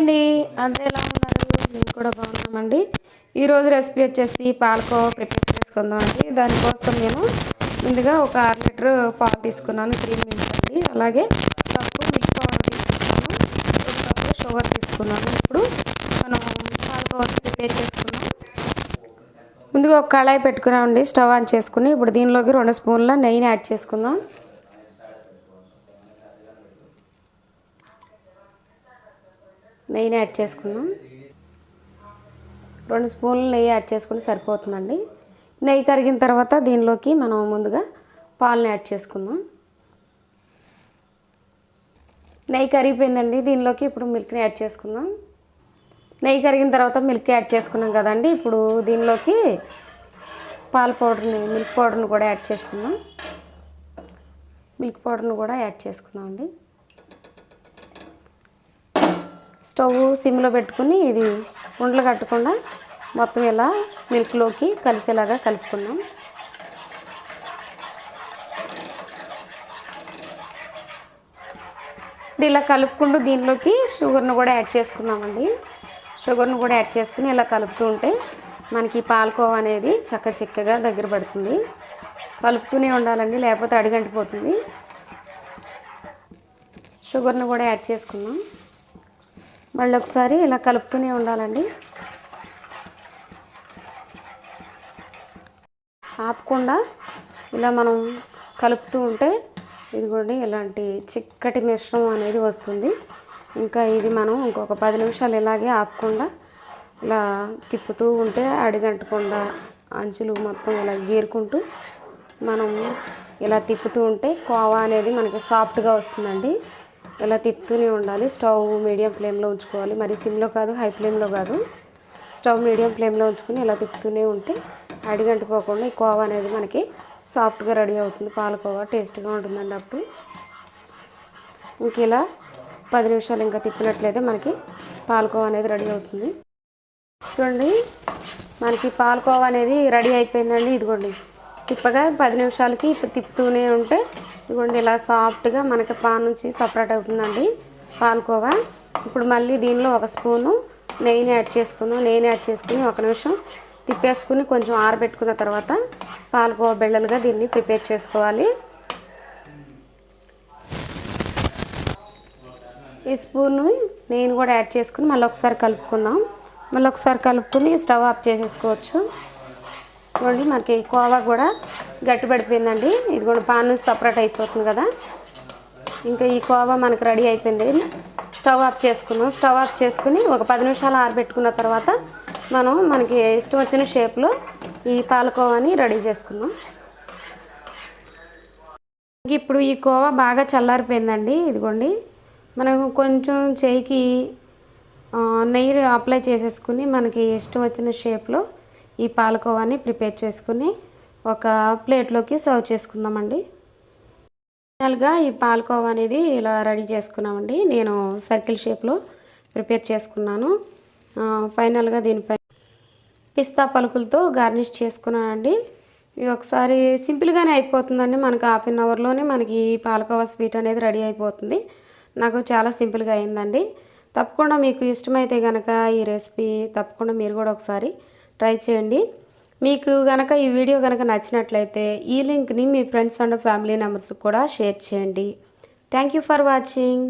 అండి. అందరూ ఎలా ఉన్నారు? మేము కూడా బాగున్నామండి. ఈరోజు రెసిపీ వచ్చేసి పాలకోవా ప్రిపేర్ చేసుకుందాం అండి. దానికోసం నేను ముందుగా ఒక అర లీటర్ పాలు తీసుకున్నాను క్రీమ్ మిల్క్ అండి. అలాగే కప్పు మిల్క్ పౌడర్ తీసుకున్నాను. ఒక కప్పు షుగర్ తీసుకున్నాను. ఇప్పుడు మనం పాలకోవా ప్రిపేర్ చేసుకున్నాం ముందుగా ఒక కళాయి పెట్టుకున్నామండి. స్టవ్ ఆన్ చేసుకుని ఇప్పుడు దీనిలోకి రెండు స్పూన్ల నెయ్యిని యాడ్ చేసుకుందాం. నెయ్యిని యాడ్ చేసుకుందాం. రెండు స్పూన్లు నెయ్యి యాడ్ చేసుకుని సరిపోతుందండి. నెయ్యి కరిగిన తర్వాత దీనిలోకి మనం ముందుగా పాలను యాడ్ చేసుకుందాం. నెయ్యి కరిగిపోయిందండి. దీనిలోకి ఇప్పుడు మిల్క్ని యాడ్ చేసుకుందాం. నెయ్యి కరిగిన తర్వాత మిల్క్ యాడ్ చేసుకున్నాం కదండి. ఇప్పుడు దీనిలోకి పాల పౌడర్ని మిల్క్ పౌడర్ని కూడా యాడ్ చేసుకుందాం. మిల్క్ పౌడర్ని కూడా యాడ్ చేసుకుందాం అండి స్టవ్ సిమ్లో పెట్టుకుని ఇది ఉండలు కట్టకుండా మొత్తం ఇలా మిల్క్లోకి కలిసేలాగా కలుపుకున్నాం ఇప్పుడు ఇలా కలుపుకుంటూ దీనిలోకి షుగర్ను కూడా యాడ్ చేసుకున్నామండి షుగర్ను కూడా యాడ్ చేసుకుని ఇలా కలుపుతూ ఉంటే మనకి పాలకోవ అనేది చక్క చిక్కగా దగ్గర పడుతుంది. కలుపుతూనే ఉండాలండి లేకపోతే అడిగంటిపోతుంది. షుగర్ను కూడా యాడ్ చేసుకున్నాం మళ్ళీ ఒకసారి ఇలా కలుపుతూనే ఉండాలండి. ఆపకుండా ఇలా మనం కలుపుతూ ఉంటే ఇదిగోండి ఇలాంటి చిక్కటి మిశ్రమం అనేది వస్తుంది. ఇంకా ఇది మనం ఇంకొక పది నిమిషాలు ఇలాగే ఆపకుండా ఇలా తిప్పుతూ ఉంటే అడిగంటకుండా అంచులు మొత్తం ఇలా గీరుకుంటూ మనం ఇలా తిప్పుతూ ఉంటే కోవా అనేది మనకి సాఫ్ట్గా వస్తుందండి. ఇలా తిప్పుతూనే ఉండాలి. స్టవ్ మీడియం ఫ్లేమ్లో ఉంచుకోవాలి. మరి సిమ్లో కాదు హై ఫ్లేమ్లో కాదు. స్టవ్ మీడియం ఫ్లేమ్లో ఉంచుకుని ఇలా తిప్పుతూనే ఉంటే అడిగంటిపోకుండా ఈ కోవా అనేది మనకి సాఫ్ట్గా రెడీ అవుతుంది. పాలకోవా టేస్ట్గా ఉంటుందండి అప్పుడు. ఇంక ఇలా పది నిమిషాలు ఇంకా తిప్పినట్లయితే మనకి పాలకోవా అనేది రెడీ అవుతుంది. చూడండి మనకి పాలకోవా అనేది రెడీ అయిపోయిందండి. ఇదిగోండి. తిప్పగా పది నిమిషాలకి తిప్పుతూనే ఉంటే ఇదిగోండి ఇలా సాఫ్ట్గా మనకి పాన్ నుంచి సపరేట్ అవుతుందండి. పాలకోవా? ఇప్పుడు మళ్ళీ దీనిలో ఒక స్పూను నెయ్యిని యాడ్ చేసుకున్నాం నెయ్యిని యాడ్ చేసుకుని ఒక నిమిషం తిప్పేసుకుని కొంచెం ఆరబెట్టుకున్న తర్వాత పాలకోవా బిళ్ళలుగా దీన్ని ప్రిపేర్ చేసుకోవాలి. ఈ స్పూను నేను కూడా యాడ్ చేసుకుని మళ్ళీ ఒకసారి కలుపుకుందాం. మళ్ళీ ఒకసారి కలుపుకుని స్టవ్ ఆఫ్ చేసేసుకోవచ్చు. చూడండి మనకి కోవా కూడా గట్టి పడిపోయిందండి. ఇది కూడా పాన్ సపరేట్ అయిపోతుంది కదా. ఇంకా ఈ కోవా మనకు రెడీ అయిపోయింది. స్టవ్ ఆఫ్ చేసుకున్నాం. స్టవ్ ఆఫ్ చేసుకుని ఒక పది నిమిషాలు ఆరబెట్టుకున్న తర్వాత మనం మనకి ఇష్టం వచ్చిన షేప్లో ఈ పాలకోవాని రెడీ చేసుకుందాం. ఇప్పుడు ఈ కోవా బాగా చల్లారిపోయిందండి. ఇదిగోండి మనం కొంచెం చేయికి నెయ్యి అప్లై చేసేసుకుని మనకి ఇష్టం వచ్చిన షేప్లో ఈ పాలకోవాని ప్రిపేర్ చేసుకుని ఒక ప్లేట్లోకి సర్వ్ చేసుకుందామండి. ఫైనల్గా ఈ పాలకోవా అనేది ఇలా రెడీ చేసుకున్నామండి. నేను సర్కిల్ షేప్లో ప్రిపేర్ చేసుకున్నాను. ఫైనల్గా దీనిపై పిస్తా పలుకులతో గార్నిష్ చేసుకున్నానండి. ఇది ఒకసారి సింపుల్గానే అయిపోతుందండి. మనకు హాఫ్ అన్ అవర్లోనే మనకి ఈ పాలకోవా స్వీట్ అనేది రెడీ అయిపోతుంది. నాకు చాలా సింపుల్గా అయిందండి. తప్పకుండా మీకు ఇష్టమైతే కనుక ఈ రెసిపీ తప్పకుండా మీరు కూడా ఒకసారి ట్రై చేయండి. మీకు కనుక ఈ వీడియో కనుక నచ్చినట్లయితే ఈ లింక్ని మీ ఫ్రెండ్స్ అండ్ ఫ్యామిలీ మెంబర్స్కి కూడా షేర్ చేయండి. Thank you for watching.